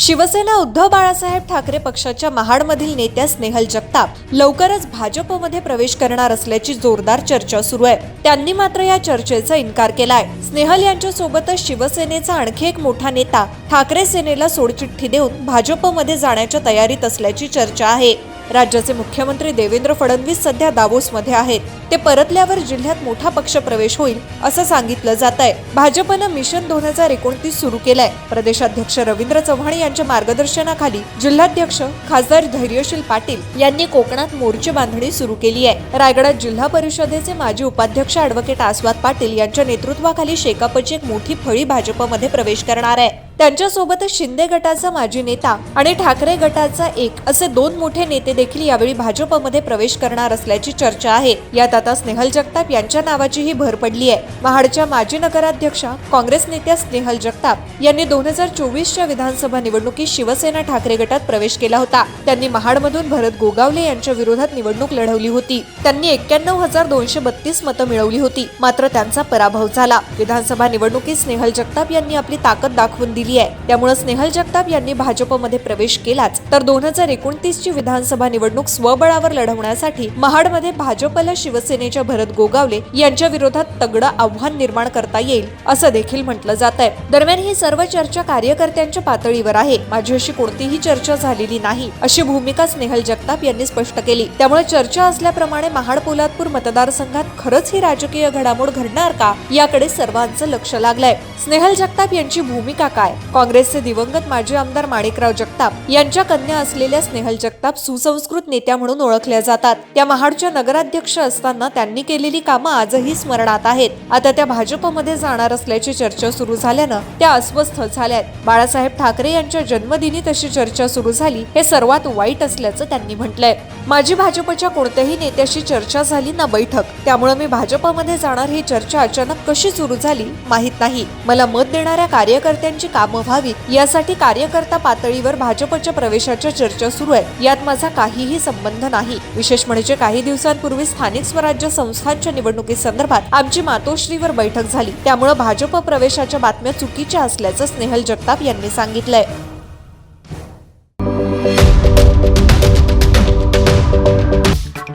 शिवसेना उद्धव बाळासाहेब ठाकरे पक्षाच्या महाडमधील नेत्या स्नेहल जगताप लवकरच भाजपमध्ये प्रवेश करणार असल्याची जोरदार चर्चा सुरू आहे. त्यांनी मात्र या चर्चेचा इन्कार केलाय. स्नेहल यांच्या सोबतच शिवसेनेचा आणखी एक मोठा नेता ठाकरे सेनेला सोडचिठ्ठी देऊन भाजपमध्ये जाण्याच्या तयारीत असल्याची चर्चा आहे. राज्याचे मुख्यमंत्री देवेंद्र फडणवीस सध्या दावोसमध्ये आहेत. ते परतल्यावर जिल्ह्यात मोठा पक्ष प्रवेश होईल असं सांगितलं जात आहे भाजपनं मिशन दोन हजार एकोणतीस सुरू केलंय. प्रदेशाध्यक्ष रवींद्र चव्हाण यांच्या मार्गदर्शनाखाली जिल्हाध्यक्ष खासदार धैर्यशील पाटील यांनी कोकणात मोर्चे बांधणी सुरू केली आहे. रायगडात जिल्हा परिषदेचे माजी उपाध्यक्ष अॅडव्होकेट आस्वाद पाटील यांच्या नेतृत्वाखाली शेकापची एक मोठी फळी भाजपमध्ये प्रवेश करणार आहे. त्यांच्यासोबतच शिंदे गटाचा माजी नेता आणि ठाकरे गटाचा एक असे दोन मोठे नेते देखील यावेळी भाजपमध्ये प्रवेश करणार असल्याची चर्चा आहे. यात आता स्नेहल जगताप यांच्या नावाचीही भर पडली आहे. महाडच्या माजी नगराध्यक्षा काँग्रेस नेत्या स्नेहल जगताप यांनी दोन हजार चोवीसच्या विधानसभा निवडणुकीत शिवसेना ठाकरे गटात प्रवेश केला होता. त्यांनी महाडमधून भरत गोगावले यांच्या विरोधात निवडणूक लढवली होती. त्यांनी एक्क्याण्णव हजार दोनशे बत्तीस मतं मिळवली होती. मात्र त्यांचा पराभव झाला. विधानसभा निवडणुकीत स्नेहल जगताप यांनी आपली ताकद दाखवून दिली. आहे. त्यामुळे स्नेहल जगताप यांनी भाजपमध्ये प्रवेश केलाच. तर दोन हजार एकोणतीसची विधानसभा निवडणूक स्वबळावर लढवण्यासाठी महाडमध्ये भाजपला शिवसेनेच्या भरत गोगावले यांच्या विरोधात तगडं आव्हान निर्माण करता येईल असं देखील म्हटलं जात आहे दरम्यान ही सर्व चर्चा कार्यकर्त्यांच्या पातळीवर आहे. माझी अशी कोणतीही चर्चा झालेली नाही अशी भूमिका स्नेहल जगताप यांनी स्पष्ट केली. त्यामुळे चर्चा असल्याप्रमाणे महाड पोलादपूर मतदारसंघात खरंच ही राजकीय घडामोड घडणार का याकडे सर्वांचं लक्ष लागलंय. स्नेहल जगताप यांची भूमिका काय? काँग्रेसचे दिवंगत माजी आमदार माणिकराव जगताप यांच्या कन्या असलेल्या स्नेहल जगताप सुसंस्कृत नेत्या म्हणून ओळखल्या जातात. त्या महाडच्या नगराध्यक्ष असताना त्यांनी केलेली कामं आजही स्मरणात आहेत. आता त्या भाजपमध्ये जाणार असल्याची चर्चा सुरू झाल्यानं त्या अस्वस्थ झाल्यात. बाळासाहेब ठाकरे यांच्या जन्मदिनी तशी चर्चा सुरू झाली हे सर्वात वाईट असल्याचं त्यांनी म्हटलंय. माझी भाजपच्या कोणत्याही नेत्याशी चर्चा झाली ना बैठक. त्यामुळे मी भाजपमध्ये जाणार ही चर्चा अचानक कशी सुरू झाली माहीत नाही. मला मत देणाऱ्या कार्यकर्त्यांची काम कामं व्हावी यासाठी कार्यकर्ता पातळीवर भाजपच्या प्रवेशाच्या चर्चा सुरू आहे. यात माझा काहीही संबंध नाही. विशेष म्हणजे काही दिवसांपूर्वी स्थानिक स्वराज्य संस्थांच्या निवडणुकीसंदर्भात आमची मातोश्रीवर बैठक झाली. त्यामुळे भाजप प्रवेशाच्या बातम्या चुकीच्या असल्याचं स्नेहल जगताप यांनी सांगितलंय.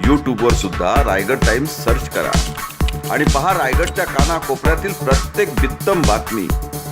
यूट्यूबवर सुद्धा रायगड टाइम्स सर्च करा आणि पहा रायगडच्या कानाकोपऱ्यातील प्रत्येक बित्तम बातमी.